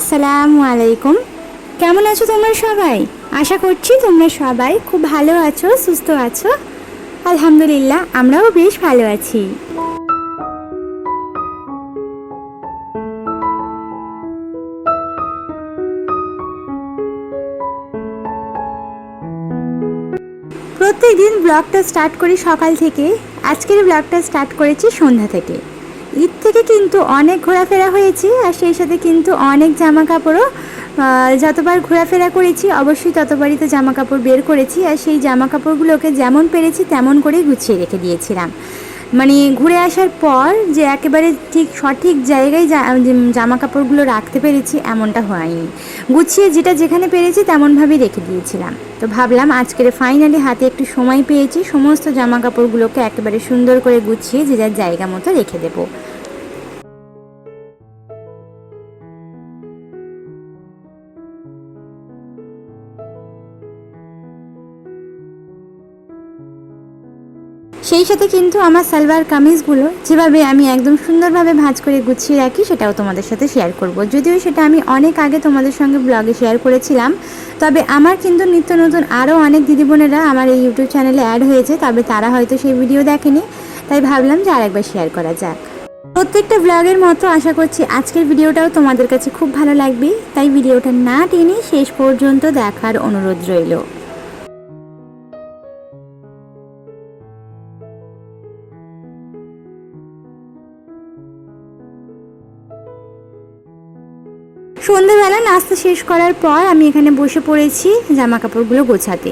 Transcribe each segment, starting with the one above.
আসসালামু আলাইকুম। কেমন আছো তোমরা সবাই? আশা করছি তোমরা সবাই খুব ভালো আছো, সুস্থ আছো। আলহামদুলিল্লাহ, আমরাও বেশ ভালো আছি। প্রত্যেক দিন ব্লগটা স্টার্ট করি সকাল থেকে। আজকের ব্লগটা স্টার্ট করেছি সন্ধ্যা থেকে। ঈদ থেকে কিন্তু অনেক ঘোরাফেরা হয়েছে, আর সেই সাথে কিন্তু অনেক জামা কাপড়ও যতবার ঘোরাফেরা করেছি, অবশ্যই ততবারই তো জামা কাপড় বের করেছি, আর সেই জামা কাপড়গুলোকে যেমন পেরেছি তেমন করেই গুছিয়ে রেখে দিয়েছিলাম। মানে ঘুরে আসার পর যে একেবারে ঠিক সঠিক জায়গায় জামা কাপড়গুলো রাখতে পেরেছি এমনটা হয়নি। গুছিয়ে যেটা যেখানে পেরেছি তেমনভাবেই রেখে দিয়েছিলাম। তো ভাবলাম আজকের ফাইনালি হাতে একটু সময় পেয়েছি, সমস্ত জামা কাপড়গুলোকে একেবারে সুন্দর করে গুছিয়ে যে যার জায়গা মতো রেখে দেবো। সেই সাথে কিন্তু আমার সালোয়ার কামিজগুলো যেভাবে আমি একদম সুন্দরভাবে ভাঁজ করে গুছিয়ে রাখি, সেটাও তোমাদের সাথে শেয়ার করব। যদিও সেটা আমি অনেক আগে তোমাদের সঙ্গে ব্লগে শেয়ার করেছিলাম, তবে আমার কিন্তু নিত্য নতুন আরও অনেক দিদি বোনেরা আমার এই ইউটিউব চ্যানেলে অ্যাড হয়েছে, তবে তারা হয়তো সেই ভিডিও দেখেনি, তাই ভাবলাম যে আরেকবার শেয়ার করা যাক। প্রত্যেকটা ব্লগের মতো আশা করছি আজকের ভিডিওটাও তোমাদের কাছে খুব ভালো লাগবে, তাই ভিডিওটা না টেনে শেষ পর্যন্ত দেখার অনুরোধ রইল। নাস্তা শেষ করার পর আমি এখানে বসে পড়েছি জামা কাপড়গুলো গোছাতে।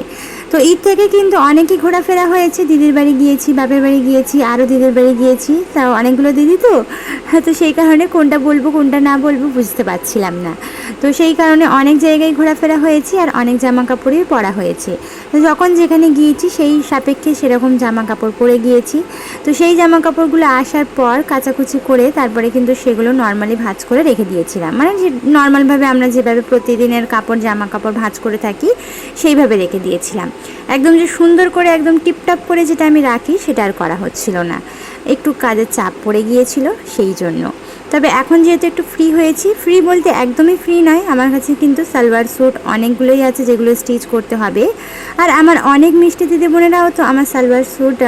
তো ঈদ থেকে কিন্তু অনেকই ঘোরাফেরা হয়েছে। দিদির বাড়ি গিয়েছি, বাপের বাড়ি গিয়েছি, আরও দিদির বাড়ি গিয়েছি। তাও অনেকগুলো দিদি তো। তো সেই কারণে কোনটা বলব, কোনটা না বলব বুঝতে পারছিলাম না। তো সেই কারণে অনেক জায়গায় ঘোরাফেরা হয়েছে আর অনেক জামা কাপড়ই পরা হয়েছে। তো যখন যেখানে গিয়েছি, সেই সাপেক্ষে সেরকম জামা কাপড় পরে গিয়েছি। তো সেই জামা কাপড়গুলো আসার পর কাচাকুচি করে তারপরে কিন্তু সেগুলো নর্মালি ভাঁজ করে রেখে দিয়েছিলাম। মানে যে নর্মালভাবে আমরা যেভাবে প্রতিদিনের কাপড় জামা কাপড় ভাঁজ করে থাকি, সেইভাবে রেখে দিয়েছিলাম। একদম যে সুন্দর করে একদম টিপটাপ করে যেটা আমি রাখি, সেটা আর করা হচ্ছিল না। একটু কাজের চাপ পড়ে গিয়েছিল, সেই জন্য। তবে এখন যেহেতু একটু ফ্রি হয়েছি ফ্রি বলতে একদমই ফ্রি নয়। আমার কাছে কিন্তু সালোয়ার স্যুট অনেকগুলোই আছে যেগুলো স্টিচ করতে হবে। আর আমার অনেক মিষ্টি দিদি বোনেরাও তো আমার সালোয়ার স্যুট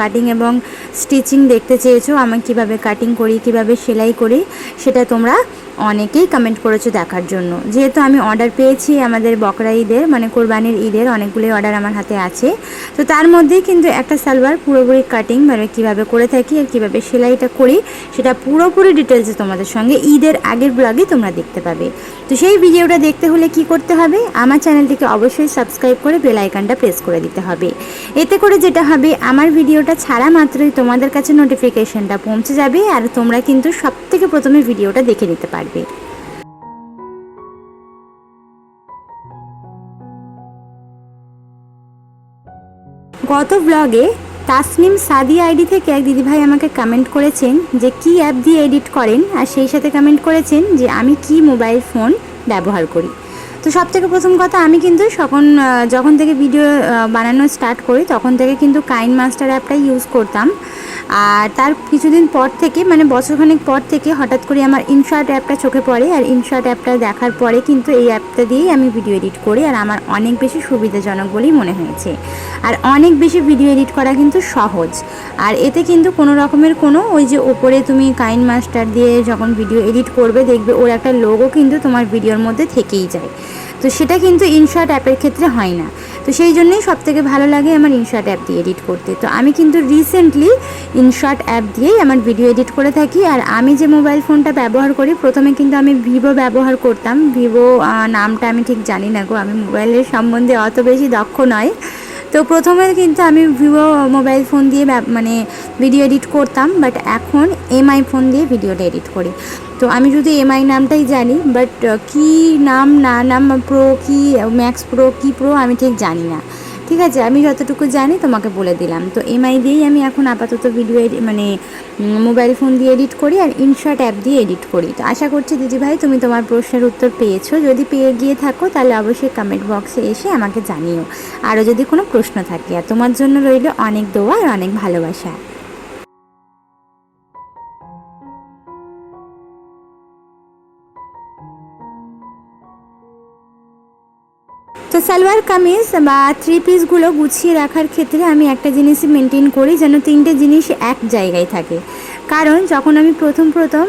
কাটিং এবং স্টিচিং দেখতে চেয়েছো। আমি কীভাবে কাটিং করি, কীভাবে সেলাই করি, সেটা তোমরা অনেকেই কমেন্ট করেছ দেখার জন্য। যেহেতু আমি অর্ডার পেয়েছি আমাদের বকরা ঈদের মানে কোরবানির ঈদের, অনেকগুলোই অর্ডার আমার হাতে আছে। তো তার মধ্যেই কিন্তু একটা সালোয়ার পুরোপুরি কাটিং মানে কীভাবে করে থাকি আর কীভাবে সেলাইটা করি, সেটা পুরোপুরি ডিটেলসে তোমাদের সঙ্গে ঈদের আগের ব্লগে তোমরা দেখতে পাবে। তো সেই ভিডিওটা দেখতে হলে কি করতে হবে? আমার চ্যানেলটিকে অবশ্যই সাবস্ক্রাইব করে বেল আইকনটা প্রেস করে দিতে হবে। এতে করে যেটা হবে, আমার ভিডিওটা ছাড়া মাত্রই তোমাদের কাছে নোটিফিকেশনটা পৌঁছে যাবে আর তোমরা কিন্তু সব থেকে প্রথমে ভিডিওটা দেখে নিতে পারবে। গত ব্লগে তাসনিম সাদি আইডি থেকে এক দিদিভাই আমাকে কমেন্ট করেছেন যে কি অ্যাপ দিয়ে এডিট করেন আর সেই সাথে কমেন্ট করেছেন যে আমি কি মোবাইল ফোন ব্যবহার করি। তো সব থেকে প্রথম কথা আমি কিন্তু আহ, যখন থেকে ভিডিও বানানো স্টার্ট করি তখন থেকে কিন্তু কাইন মাস্টার অ্যাপটাই ইউজ করতাম। আর তার কিছুদিন পর থেকে মানে বছরখানেক পর থেকে হঠাৎ করে আমার ইনশর্ট অ্যাপটা চোখে পড়ে আর ইনশর্ট অ্যাপটা দেখার পরে কিন্তু এই অ্যাপটা দিয়েই আমি ভিডিও এডিট করি আর আমার অনেক বেশি সুবিধাজনক বলেই মনে হয়েছে। আর অনেক বেশি ভিডিও এডিট করা কিন্তু সহজ। আর এতে কিন্তু কোনো রকমের কোনো ওই যে ওপরে তুমি কাইন মাস্টার দিয়ে যখন ভিডিও এডিট করবে দেখবে ওর একটা লোগো কিন্তু তোমার ভিডিওর মধ্যে থেকেই যায়। তো সেটা কিন্তু ইনশর্ট অ্যাপের ক্ষেত্রে হয় না। তো সেই জন্যই সব থেকে ভালো লাগে আমার ইনশর্ট অ্যাপ দিয়ে এডিট করতে। তো আমি কিন্তু রিসেন্টলি ইনশর্ট অ্যাপ দিয়েই আমার ভিডিও এডিট করে থাকি। আর আমি যে মোবাইল ফোনটা ব্যবহার করি, প্রথমে কিন্তু আমি ভিভো ব্যবহার করতাম। ভিভো নামটা আমি ঠিক জানি না গো। আমি মোবাইলের সম্বন্ধে অত বেশি দক্ষ নয়। তো প্রথমে কিন্তু আমি ভিভো মোবাইল ফোন দিয়ে মানে ভিডিও এডিট করতাম। বাট এখন এমআই ফোন দিয়ে ভিডিওটা এডিট করি। তো আমি শুধু এমআই নামটাই জানি বাট কি নাম, না নাম প্রো কি ম্যাক্স প্রো কি প্রো আমি ঠিক জানি না। ঠিক আছে, আমি যতটুকু জানি তোমাকে বলে দিলাম। তো এমআই দিয়েই আমি এখন আপাতত ভিডিও এডি মানে মোবাইল ফোন দিয়ে এডিট করি আর ইনশর্ট অ্যাপ দিয়ে এডিট করি। তো আশা করছি দিদি ভাই তুমি তোমার প্রশ্নের উত্তর পেয়েছ। যদি পেয়ে গিয়ে থাকো, তাহলে অবশ্যই কমেন্ট বক্সে এসে আমাকে জানিও। আরও যদি কোনো প্রশ্ন থাকে, আর তোমার জন্য রইল অনেক দোয়া আর অনেক ভালোবাসা। তো সালোয়ার কামিজ বা থ্রি পিসগুলো গুছিয়ে রাখার ক্ষেত্রে আমি একটা জিনিসই মেনটেন করি যেন তিনটে জিনিস এক জায়গায় থাকে। কারণ যখন আমি প্রথম প্রথম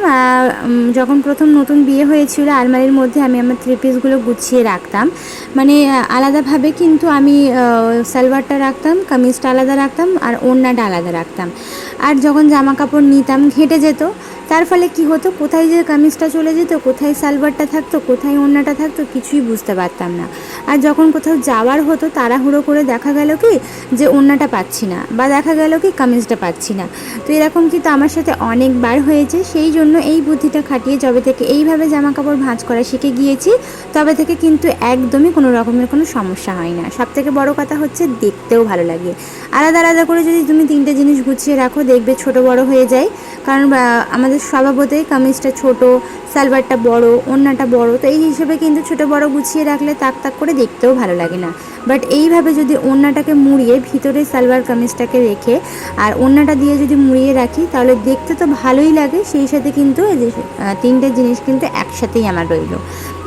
যখন প্রথম নতুন বিয়ে হয়েছিল, আলমারির মধ্যে আমি আমার থ্রি পিসগুলো গুছিয়ে রাখতাম। মানে আলাদাভাবে কিন্তু আমি সালোয়ারটা রাখতাম, কামিজটা আলাদা রাখতাম আর ওড়নাটা আলাদা রাখতাম। আর যখন জামা কাপড় নিতাম, ঘেটে যেত তার ফলে কি হতো? কোথায় যে কামিজটা চলে যেত কোথায় সালোয়ারটা থাকতো কোথায় ওড়নাটা থাকতো কিছুই বুঝতে পারতাম না। আর যখন কোথাও যাওয়ার হতো তাড়াহুড়ো করে দেখা গেল কি যে ওড়নাটা পাচ্ছি না বা দেখা গেল কি কামিজটা পাচ্ছি না। তো এরকম কিন্তু আমার সাথে অনেকবার হয়েছে। সেই জন্য এই বুদ্ধিটা খাটিয়ে যবে থেকে এইভাবে জামা কাপড় ভাঁজ করা শিখে গিয়েছি তবে থেকে কিন্তু একদমই কোনো রকমের কোনো সমস্যা হয় না। সব থেকে বড় কথা হচ্ছে দেখতেও ভালো লাগে। আলাদা আলাদা করে যদি তুমি তিনটে জিনিস গুছিয়ে রাখো দেখবে ছোট বড় হয়ে যায়। কারণ বা, আমাদের স্বভাবতই কামিজটা ছোট, সালোয়ারটা বড়, ওড়নাটা বড়। তো এই হিসেবে কিন্তু ছোট বড় গুছিয়ে রাখলে তাক তাক করে দেখতেও ভালো লাগে না। বাট এইভাবে যদি ওড়নাটাকে মুড়িয়ে ভিতরে সালোয়ার কামিজটাকে রেখে আর ওড়নাটা দিয়ে যদি মুড়িয়ে রাখি, তাহলে দেখতে তো ভালোই লাগে। সেই সাথে কিন্তু তিনটে জিনিস কিন্তু একসাথেই আমার রইল।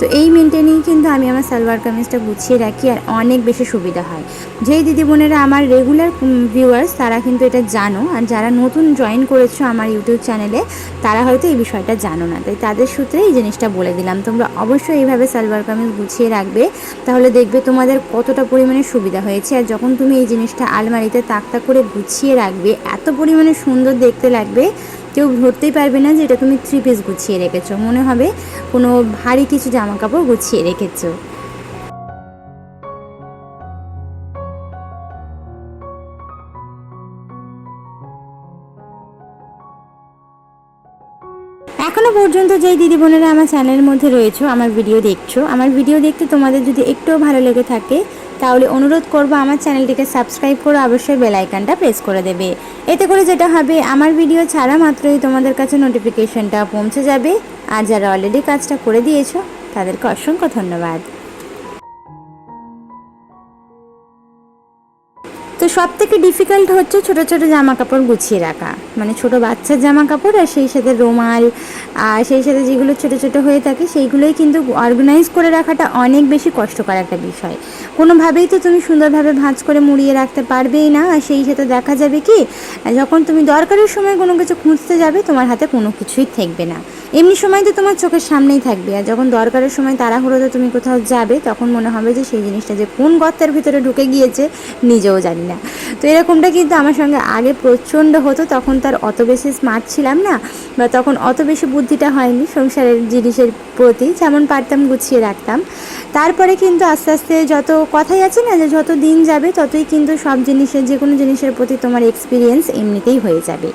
তো এই মেনটেনেই কিন্তু আমি আমার সালোয়ার কামিজটা গুছিয়ে রাখি আর অনেক বেশি সুবিধা হয়। যেই দিদি বোনেরা আমার রেগুলার ভিউয়ার্স তারা কিন্তু এটা জানো আর যারা নতুন জয়েন করেছ আমার ইউটিউব চ্যানেলে তারা হয়তো এই বিষয়টা জানো না। তাই তাদের সূত্রে এই জিনিসটা বলে দিলাম। তোমরা অবশ্যই এইভাবে সালোয়ার কামিজ গুছিয়ে রাখবে, তাহলে দেখবে তোমাদের কতটা পরিমাণে সুবিধা হয়েছে। আর যখন তুমি এই জিনিসটা আলমারিতে তাক তাক করে গুছিয়ে রাখবে, এত পরিমাণে সুন্দর দেখতে লাগবে কেউ ধরতেই পারবে না যে এটা তুমি থ্রি পিস গুছিয়ে রেখেছো। মনে হবে কোনো ভারী কিছু জামা কাপড় গুছিয়ে রেখেছো। এখনও পর্যন্ত যেই দিদি বোনেরা আমার চ্যানেলের মধ্যে রয়েছো, আমার ভিডিও দেখছ, আমার ভিডিও দেখতে তোমাদের যদি একটুও ভালো লেগে থাকে, তাহলে অনুরোধ করব আমার চ্যানেলটিকে সাবস্ক্রাইব করে অবশ্যই বেল আইকনটা প্রেস করে দেবে। এতে করে যেটা হবে, আমার ভিডিও ছাড়া মাত্রই তোমাদের কাছে নোটিফিকেশনটা পৌঁছে যাবে। আর যারা অলরেডি কাজটা করে দিয়েছ, তাদেরকে অসংখ্য ধন্যবাদ। তো সব থেকে ডিফিকাল্ট হচ্ছে ছোট ছোট জামা কাপড় গুছিয়ে রাখা। মানে ছোট বাচ্চার জামা কাপড় আর সেই সাথে রুমাল, আর সেই সাথে যেগুলো ছোট ছোট হয়ে থাকে সেইগুলোই কিন্তু অর্গানাইজ করে রাখাটা অনেক বেশি কষ্টকর একটা বিষয়। কোনোভাবেই তো তুমি সুন্দরভাবে ভাঁজ করে মুড়িয়ে রাখতে পারবেই না, আর সেই সাথে দেখা যাবে কি, যখন তুমি দরকারের সময় কোনো কিছু খুঁজতে যাবে, তোমার হাতে কোনো কিছুই থাকবে না। এমনি সময় তো তোমার চোখের সামনেই থাকবে, আর যখন দরকারের সময় তাড়াহুড়োতে তুমি কোথাও যাবে, তখন মনে হবে যে সেই জিনিসটা যে কোন গর্তের ভিতরে ঢুকে গিয়েছে, নিজেও জানি না। তো এরকমটা কিন্তু আমার সঙ্গে আগে প্রচণ্ড হতো, তখন তার অত বেশি স্মার্ট ছিলাম না, বা তখন অত বেশি বুদ্ধিটা হয়নি সংসারের জিনিসের প্রতি, যেমন পারতাম গুছিয়ে রাখতাম। তারপরে কিন্তু আস্তে আস্তে যত কথাই আছে না, যে যত দিন যাবে, ততই কিন্তু সব জিনিসের, যে কোনো জিনিসের প্রতি তোমার এক্সপিরিয়েন্স এমনিতেই হয়ে যাবে।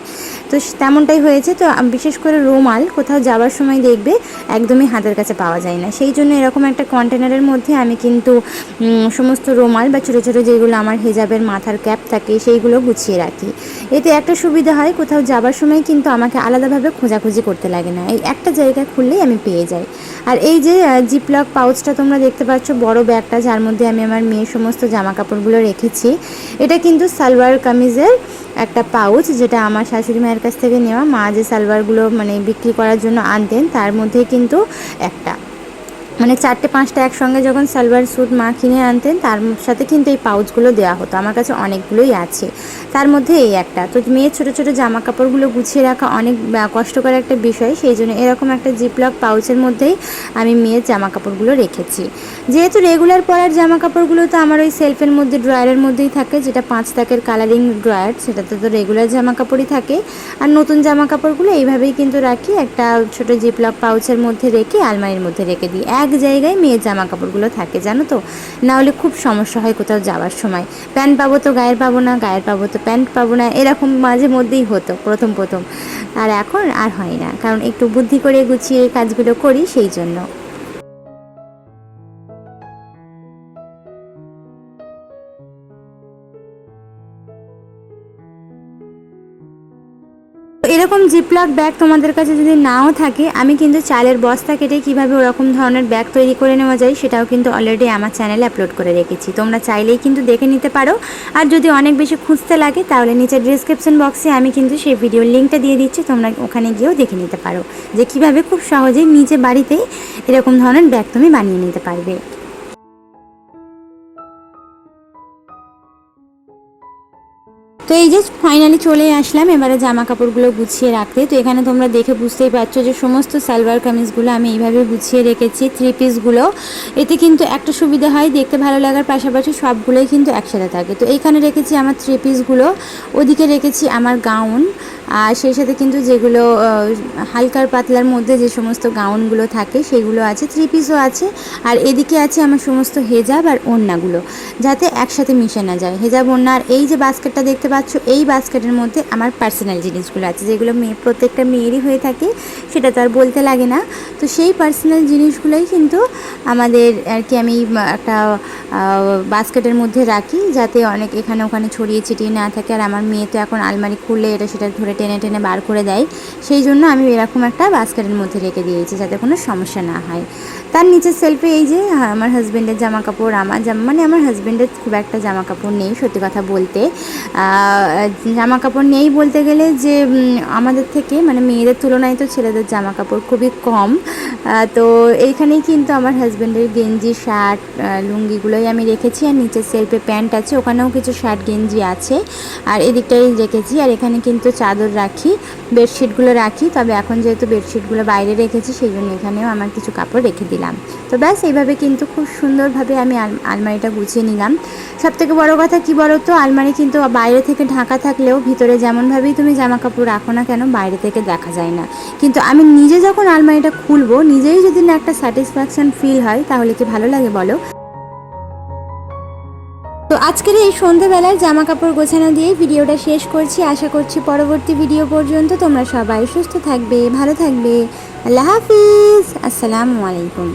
তো তেমনটাই হয়েছে, তো বিশেষ করে রুমাল কোথাও যাওয়ার সময় দেখবে একদমই হাতের কাছে পাওয়া যায় না। সেই জন্য এরকম একটা কন্টেনারের মধ্যে আমি কিন্তু সমস্ত রুমাল বা ছোটো ছোটো যেগুলো আমার হেজাবের মাথার ক্যাপ থাকে সেইগুলো গুছিয়ে রাখি। এতে একটা সুবিধা হয়, কোথাও যাবার সময় কিন্তু আমাকে আলাদাভাবে খোঁজাখুঁজি করতে লাগে না। এই একটা জায়গা খুললেই আমি পেয়ে যাই। আর এই যে জিপলক পাউচটা তোমরা দেখতে পাচ্ছ, বড় ব্যাগটা, যার মধ্যে আমি আমার মেয়ের সমস্ত জামা কাপড়গুলো রেখেছি, এটা কিন্তু সালোয়ার কামিজের একটা পাউচ যেটা আমার শাশুড়ি মায়ের কাছ থেকে নেওয়া। মা যে সালোয়ারগুলো মানে বিক্রি করার জন্য আনতেন, তার মধ্যে কিন্তু একটা। মানে চারটে পাঁচটা একসঙ্গে যখন সালোয়ার স্যুট মা কিনে আনতেন, তার সাথে কিন্তু এই পাউচগুলো দেওয়া হতো। আমার কাছে অনেকগুলোই আছে। তার মধ্যে এই একটা। তো মেয়ের ছোটো ছোটো জামা কাপড়গুলো গুছিয়ে রাখা অনেক কষ্টকর একটা বিষয়। সেই জন্য এরকম একটা জিপলক পাউচের মধ্যেই আমি মেয়ের জামা কাপড়গুলো রেখেছি। যেহেতু রেগুলার পরার জামা কাপড়গুলো তো আমার ওই সেলফের মধ্যে ড্রয়ারের মধ্যেই থাকে, যেটা পাঁচ তাকের কালারিং ড্রয়ার সেটাতে তো রেগুলার জামা কাপড়ই থাকে। আর নতুন জামা কাপড়গুলো এইভাবেই কিন্তু রাখি, একটা ছোটো জিপলক পাউচের মধ্যে রেখে, আলমারির মধ্যে রেখে দিই। এক জায়গায় মেয়ের জামা কাপড়গুলো থাকে, জানো তো? নাহলে খুব সমস্যা হয় কোথাও যাওয়ার সময়। প্যান্ট পাবো তো গায়ের পাবো না, গায়ের পাবো তো প্যান্ট পাবো না, এরকম মাঝে মধ্যেই হতো, প্রথম প্রথম। আর এখন আর হয় না, কারণ একটু বুদ্ধি করে গুছিয়ে কাজগুলো করি সেই জন্য। এরকম জিপলক ব্যাগ তোমাদের কাছে যদি নাও থাকে, আমি কিন্তু চালের বস্তা কেটে কীভাবে ওরকম ধরনের ব্যাগ তৈরি করে নেওয়া যায় সেটাও কিন্তু অলরেডি আমার চ্যানেলে আপলোড করে রেখেছি। তোমরা চাইলেই কিন্তু দেখে নিতে পারো। আর যদি অনেক বেশি খুঁজতে লাগে, তাহলে নিচে ডিসক্রিপশন বক্সে আমি কিন্তু সেই ভিডিওর লিঙ্কটা দিয়ে দিচ্ছি, তোমরা ওখানে গিয়েও দেখে নিতে পারো। যে কীভাবে খুব সহজেই নিজে বাড়িতেই এরকম ধরনের ব্যাগ তুমি বানিয়ে নিতে পারবে। এই যে ফাইনালি চলে আসলাম, এবারে জামা কাপড়গুলো গুছিয়ে রাখতে। তো এখানে তোমরা দেখে বুঝতেই পারছ যে সমস্ত সালোয়ার কামিজগুলো আমি এইভাবে গুছিয়ে রেখেছি থ্রি পিসগুলো এতে কিন্তু একটা সুবিধা হয়, দেখতে ভালো লাগার পাশাপাশি সবগুলোই কিন্তু একসাথে থাকে। তো এইখানে রেখেছি আমার থ্রি পিসগুলো ওদিকে রেখেছি আমার গাউন আর সেই সাথে কিন্তু যেগুলো হালকার পাতলার মধ্যে যে সমস্ত গাউনগুলো থাকে সেগুলো আছে থ্রি পিসও আছে। আর এদিকে আছে আমার সমস্ত হেজাব আর ওড়নাগুলো যাতে একসাথে মিশে না যায়। হেজাব ওড়না আর এই যে বাস্কেটটা দেখতে পাচ্ছ, এই বাস্কেটের মধ্যে আমার পার্সোনাল জিনিসগুলো আছে, যেগুলো মেয়ে, প্রত্যেকটা মেয়েরই হয়ে থাকে, সেটা তো আর বলতে লাগে না। তো সেই পার্সোনাল জিনিসগুলোই কিন্তু আমাদের আর কি আমি একটা বাস্কেটের মধ্যে রাখি, যাতে অনেক এখানে ওখানে ছড়িয়ে ছিটিয়ে না থাকে। আর আমার মেয়ে তো এখন আলমারি খুললে এটা সেটা ধরে টেনে টেনে বার করে দেয়। সেই জন্য আমি এরকম একটা বাস্কেটের মধ্যে রেখে দিয়েছি যাতে কোনো সমস্যা না হয়। তার নিচের সেলফে এই যে আমার হাজব্যান্ডের জামা কাপড় আমার মানে আমার হাজব্যান্ডের খুব একটা জামা কাপড় নেই, সত্যি কথা বলতে। জামা কাপড় নেই বলতে গেলে যে আমাদের থেকে মানে মেয়েদের তুলনায় তো ছেলেদের জামা কাপড় খুবই কম। তো এইখানেই কিন্তু আমার হাজব্যান্ডের গেঞ্জি শার্ট লুঙ্গিগুলোই আমি রেখেছি আর নিচের সেলফে প্যান্ট আছে, ওখানেও কিছু শার্ট গেঞ্জি আছে। আর এদিকটাই রেখেছি আর এখানে কিন্তু চাদর রাখি বেডশিটগুলো রাখি, তবে এখন যেহেতু বেডশিটগুলো বাইরে রেখেছি সেই জন্য এখানেও আমার কিছু কাপড় রেখে দিলাম। তো ব্যাস, এইভাবে কিন্তু খুব সুন্দরভাবে আমি আলমারিটা গুছিয়ে নিলাম। সব থেকে বড়ো কথা কি বলো তো আলমারি কিন্তু বাইরে থেকে ঢাকা থাকলেও ভিতরে যেমনভাবেই তুমি জামা কাপড় রাখো না কেন, বাইরে থেকে দেখা যায় না। কিন্তু আমি নিজে যখন আলমারিটা খুলবো নিজেই যদি না একটা স্যাটিসফ্যাকশন ফিল হয়, তাহলে কি ভালো লাগে বলো? তো আজকের এই সন্ধেবেলার জামা কাপড় গোছানো দিয়ে ভিডিওটা শেষ করছি। আশা করছি পরবর্তী ভিডিও পর্যন্ত তোমরা সবাই সুস্থ থাকবে, ভালো থাকবে। আল্লাহ হাফিজ। আসসালামু আলাইকুম।